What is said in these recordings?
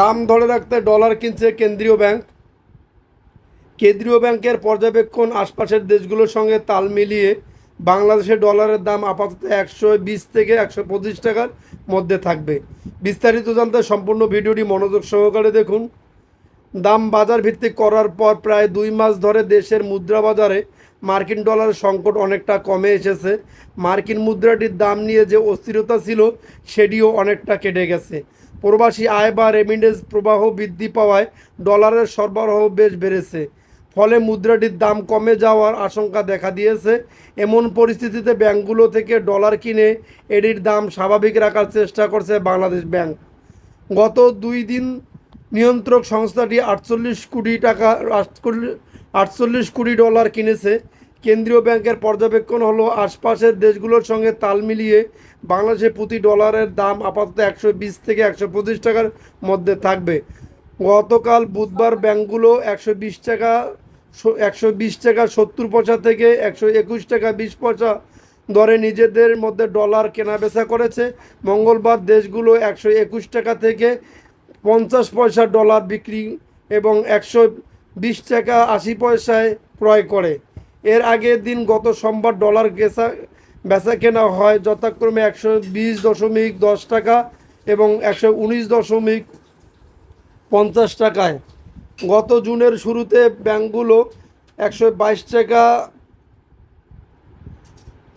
দাম ধরে রাখতে ডলার কিনছে কেন্দ্রীয় ব্যাংক। কেন্দ্রীয় ব্যাংকের পর্যবেক্ষণ আশপাশের দেশগুলোর সঙ্গে তাল মিলিয়ে বাংলাদেশে ডলারের দাম আপাতত একশো বিশ থেকে একশো পঁচিশ টাকার মধ্যে থাকবে। বিস্তারিত জানতে সম্পূর্ণ ভিডিওটি মনোযোগ সহকারে দেখুন। দাম বাজার ভিত্তিক করার পর প্রায় দুই মাস ধরে দেশের মুদ্রা বাজারে মার্কিন ডলারের সংকট অনেকটা কমে এসেছে। মার্কিন মুদ্রাটির দাম নিয়ে যে অস্থিরতা ছিল, সেটিও অনেকটা কেটে গেছে। প্রবাসী আয় বা রেমিডেন্স প্রবাহ বৃদ্ধি পাওয়ায় ডলারের সরবরাহ বেশ বেড়েছে। ফলে মুদ্রাটির দাম কমে যাওয়ার আশঙ্কা দেখা দিয়েছে। এমন পরিস্থিতিতে ব্যাংকগুলো থেকে ডলার কিনে এটির দাম স্বাভাবিক রাখার চেষ্টা করছে বাংলাদেশ ব্যাংক। গত দুই দিন নিয়ন্ত্রক সংস্থাটি আটচল্লিশ কোটি টাকা, আটচল্লিশ কোটি ডলার কিনেছে। কেন্দ্রীয় ব্যাংকের পর্যবেক্ষণ হলো, আশপাশের দেশগুলোর সঙ্গে তাল মিলিয়ে বাংলাদেশে প্রতি ডলারের দাম আপাতত একশো বিশ থেকে একশো পঁচিশ টাকার মধ্যে থাকবে। গতকাল বুধবার ব্যাংকগুলো একশো বিশ টাকা, একশো বিশ টাকা সত্তর পয়সা থেকে একশো একুশ টাকা বিশ পয়সা দরে নিজেদের মধ্যে ডলার কেনাবেচা করেছে। মঙ্গলবার দেশগুলো একশো একুশ টাকা থেকে পঞ্চাশ পয়সা ডলার বিক্রি এবং একশো বিশ টাকা আশি পয়সায় ক্রয় করে। এর আগের দিন গত সোমবার ডলার গেসা বেচা কেনা হয় যথাক্রমে একশো বিশ দশমিক দশ টাকা এবং একশো উনিশ দশমিক পঞ্চাশ টাকায়। গত জুনের শুরুতে ব্যাংকগুলো একশো বাইশ টাকা,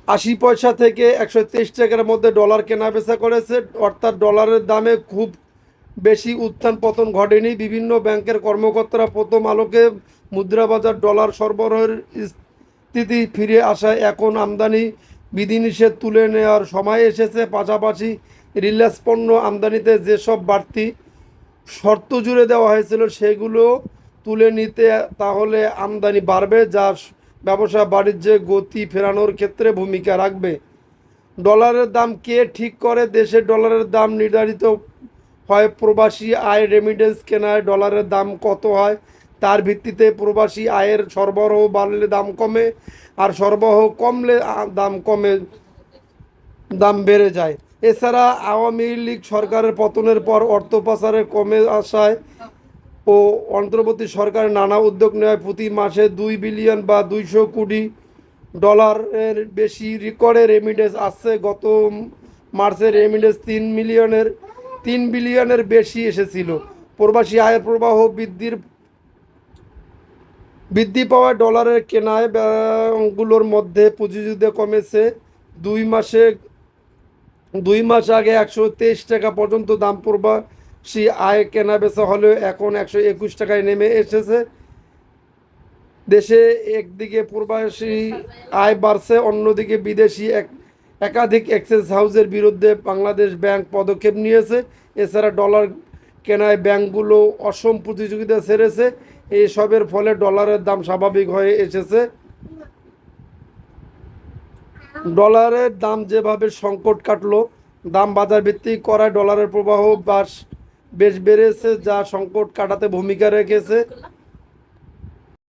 আশি পয়সা থেকে একশো তেইশ টাকার মধ্যে ডলার কেনা বেচা করেছে। অর্থাৎ ডলারের দামে খুব বেশি উত্থান পতন ঘটেনি। বিভিন্ন ব্যাংকের কর্মকর্তারা প্রথম আলোকে মুদ্রাবাজার ডলার সরবরাহের স্থিতি ফিরে আসায় এখন আমদানি বিধিনিষেধ তুলে নেওয়ার সময় এসেছে। পাশাপাশি রিলায়েন্স পণ্য আমদানিতে যেসব বাড়তি শর্ত জুড়ে দেওয়া হয়েছিল সেগুলো তুলে নিতে তাহলে আমদানি বাড়বে, যা ব্যবসা বাণিজ্যে গতি ফেরানোর ক্ষেত্রে ভূমিকা রাখবে। ডলারের দাম কে ঠিক করে? দেশের ডলারের দাম নির্ধারিত হয়। প্রবাসী আয় রেমিডেন্স কেনায় ডলারের দাম কত হয়? তার ভিত্তিতে প্রবাসী আয়ের সরবরাহ বাড়লে দাম কমে আর সরবরাহ কমলে দাম কমে, দাম বেড়ে যায়। এছাড়া আওয়ামী লীগ সরকারের পতনের পর অর্থ পাচারে কমে আসায় ও অন্তর্বর্তী সরকারের নানা উদ্যোগ নেওয়ায় প্রতি মাসে দুই বিলিয়ন বা দুইশো কোটি ডলারের বেশি রেকর্ডে রেমিডেন্স আসছে গত মার্চে রেমিডেন্স তিন মিলিয়নের, তিন বিলিয়নের বেশি এসেছিল। প্রবাসী আয়ের প্রবাহ বৃদ্ধির বৃদ্ধি পাওয়া ডলারের কেনায় ব্যাংকগুলোর মধ্যে পুঁজিযুদ্ধে কমেছে। দুই মাসে, দুই মাস আগে একশো তেইশ টাকা পর্যন্ত দাম প্রবাসী আয় কেনা বেচা হলেও এখন একশো একুশ টাকায় নেমে এসেছে। দেশে একদিকে প্রবাসী আয় বাড়ছে, অন্যদিকে বিদেশি এক, একাধিক এক্সচেঞ্জ হাউসের বিরুদ্ধে বাংলাদেশ ব্যাংক পদক্ষেপ নিয়েছে। এছাড়া ডলার কেনায় ব্যাংকগুলো অসম প্রতিযোগিতা ছেড়েছে। এইসবের ফলে ডলারের দাম স্বাভাবিক হয়ে এসেছে। ডলারের দাম যেভাবে সংকট কাটলো, দাম বাজার ভিত্তি করায় ডলারের প্রবাহ বাস বেশ বেড়েছে, যা সংকট কাটাতে ভূমিকা রেখেছে।